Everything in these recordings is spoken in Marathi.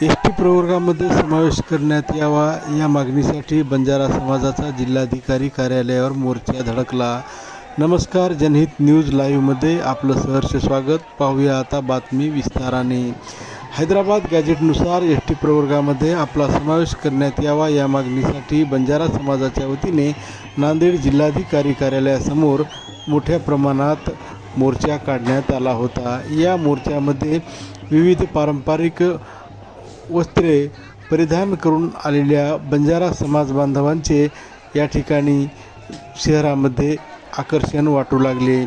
एस टी प्रवर्गामध्ये समावेश करण्यात यावा या मागणीसाठी बंजारा समाजाचा जिल्हाधिकारी कार्यालयावर मोर्चा धडकला. नमस्कार जनहित न्यूज लाईव्हमध्ये आपलं सहर्ष स्वागत. पाहूया आता बातमी विस्ताराने. हैदराबाद गॅजेटनुसार एस टी प्रवर्गामध्ये आपला समावेश करण्यात यावा या मागणीसाठी बंजारा समाजाच्या वतीने नांदेड जिल्हाधिकारी कार्यालयासमोर मोठ्या प्रमाणात मोर्चा काढण्यात आला होता. या मोर्चामध्ये विविध पारंपरिक वस्त्रे परिधान करून आलेल्या बंजारा समाज बांधवांचे या ठिकाणी शहरामध्ये आकर्षण वाटू लागले.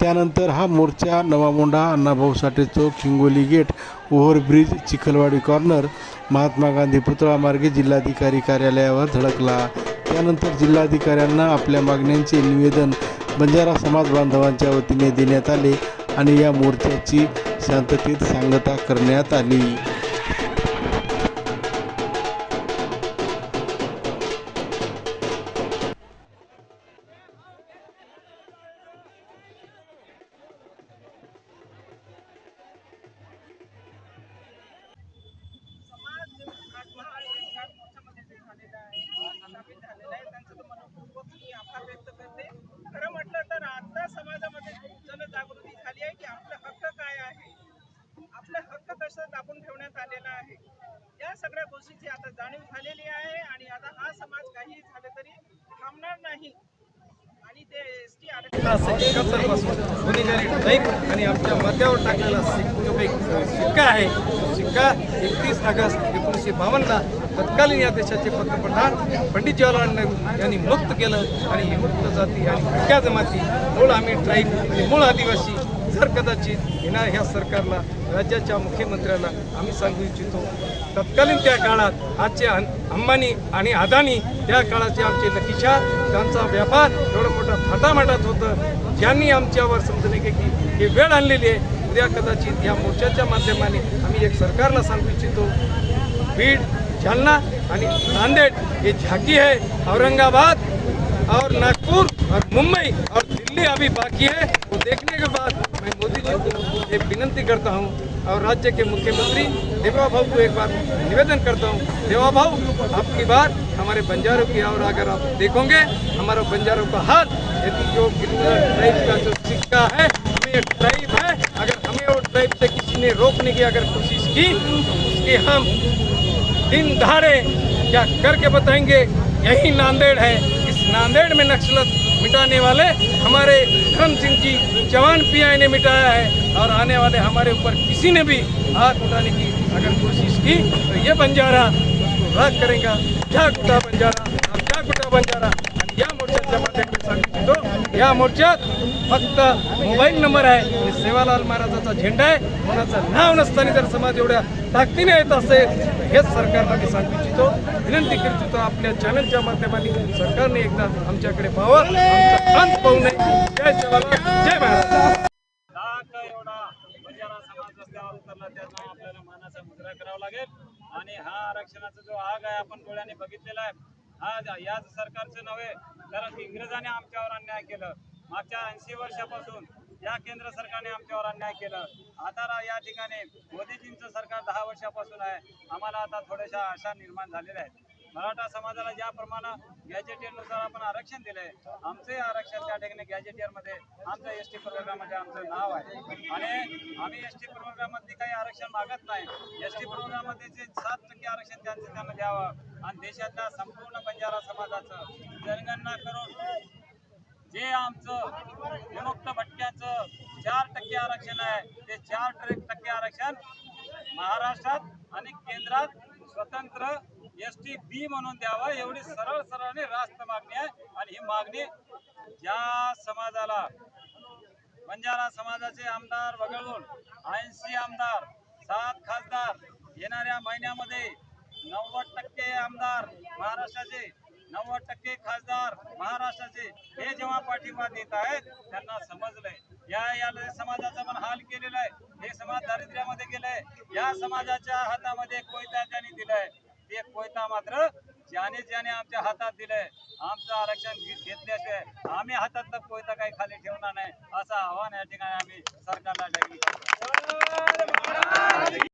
त्यानंतर हा मोर्चा Navamondha Annabhau Sathe Chowk Hingoli gate overbridge Chikhalwadi corner Mahatma Gandhi पुतळा मार्गे जिल्हाधिकारी कार्यालयावर धडकला. त्यानंतर जिल्हाधिकाऱ्यांना आपल्या मागण्यांचे निवेदन बंजारा समाज बांधवांच्या वतीने देण्यात आले आणि या मोर्चाची शांततेत सांगता करण्यात आली. आपलं दाबून ठेवण्यात आलेला आहे. या सगळ्या गोष्टीची आता जाणीव झालेली आहे आणि आता हा समाज काही झालं तरी थांबणार नाही. आणि ते एस टी एकाहत्तर आणि आमच्या मध्यावर टाकलेला शिक्का आहे. शिक्का एकतीस ऑगस्ट एकोणीसशे बावन्नला तत्कालीन या देशाचे पंतप्रधान पंडित जवाहरलाल नेहरू यांनी मुक्त केलं आणि ही मुक्त जाती आणि जमाती मूळ आम्ही ट्राईब आणि मूळ आदिवासी जर कदाचित येणार ह्या सरकारला राज्याच्या मुख्यमंत्र्याला आम्ही सांगू इच्छितो. तत्कालीन त्या काळात आजचे अंबानी आणि अदानी त्या काळाचे आमचे लकीशा त्यांचा व्यापार एवढं मोठा थाटामाटात होतं. ज्यांनी आमच्यावर समजले की हे वेळ आणलेली आहे उद्या कदाचित या मोर्चाच्या माध्यमाने आम्ही एक सरकारला सांगू इच्छितो. बीड जालना आणि नांदेड हे झाकी आहे औरंगाबाद और नागपुर और मुंबई और दिल्ली अभी बाकी है. वो देखने के बाद मैं मोदी जी को एक विनंती करता हूँ और राज्य के मुख्यमंत्री देवा भाव को एक बार निवेदन करता हूँ। देवा भाव आपकी बार हमारे बंजारों की और अगर आप देखोगे, हमारा बंजारों का हाथ, यदि जो ट्राइब का जो सिक्का है, हमें ट्राइब है, अगर हमें वो ट्राइब से किसी ने रोकने की अगर कोशिश की तो उसके हम दिन धारे क्या करके बताएँगे, यही नांदेड़ है। इस नांदेड़ में नक्सलत मिटाने वाले हमारे धर्म सिंह जी जवान पीआई ने मिटाया है और आने वाले हमारे ऊपर किसी ने भी हाथ उठाने की अगर कोशिश की तो ये बंजारा उसको राग करेगा। क्या कुटा बंजारा? क्या कुटा बंजारा? या मोर्चाच्या माध्यमातून तो या मोर्चात फक्त मोबाईल नंबर आहे आणि सेवालाल महाराजाचा झेंडा आहे कोणाचं नाव नसताना जर समाज एवढ्या ताकदीने येत असेल हेच सरकारला मी सांगू इच्छितो. विनंती करू इच्छितो आपल्या चॅनलच्या माध्यमातून सरकारने एकदा आमच्याकडे पाहावं. अंत पाहू नये. जय सेवालाल जय महाराज रस्त्यावर उतरला आपल्याला करावा लागेल. आणि हा आरक्षणाचा जो आग आहे आपण डोळ्याने बघितलेला आहे हा याच सरकारचं नव्हे तर इंग्रजांनी आमच्यावर अन्याय केलं. मागच्या ऐंशी वर्षापासून या केंद्र सरकारने आमच्यावर अन्याय केलं. आता या ठिकाणी मोदीजींचं सरकार वर्षापासून आहे. आम्हाला आता थोड्याशा आशा निर्माण झालेल्या आहेत. मराठा समाजाला ज्याप्रमाणे गॅजेटियरनुसार आपण आरक्षण दिलंय आमचे आरक्षण त्या ठिकाणी गॅजेटियरमध्ये आमचं एस टी प्रोग्राममध्ये आमचं नाव आहे. आणि आम्ही एस टी प्रोग्राममध्ये काही आरक्षण मागत नाही. एस टी प्रोग्राममध्ये जे सात टक्के आरक्षण त्यांचं त्यांना द्यावं. आणि देशातल्या संपूर्ण बंजारा समाजाचं जनगणना करून जे आमचं विमुक्त भटक्याचं चार टक्के आरक्षण आहे ते चार टक्के आरक्षण महाराष्ट्रात आणि केंद्रात स्वतंत्र एस टी बी म्हणून द्यावं. एवढी सरळ सरळ रास्त मागणी आहे. आणि ही मागणी ज्या समाजाला बंजारा समाजाचे आमदार वगळून ऐंशी आमदार सात खासदार येणाऱ्या महिन्यामध्ये नव्वद टक्के आमदार महाराष्ट्राचे नव्वद टक्के खासदार महाराष्ट्राचे हे जेव्हा पाठिंबा देत आहेत त्यांना समजलंय. या या समाजाचा पण हाल केलेला आहे. हे समाज दारिद्र्यामध्ये गेलंय. या समाजाच्या हातामध्ये कोयता त्यांनी दिलाय ते कोयता मात्र ज्याने ज्याने आमच्या हातात दिलंय. आमचं आरक्षण घेतल्याशिवाय आम्ही हातात कोयता काही खाली ठेवणार नाही असं आव्हान या ठिकाणी आम्ही सरकारला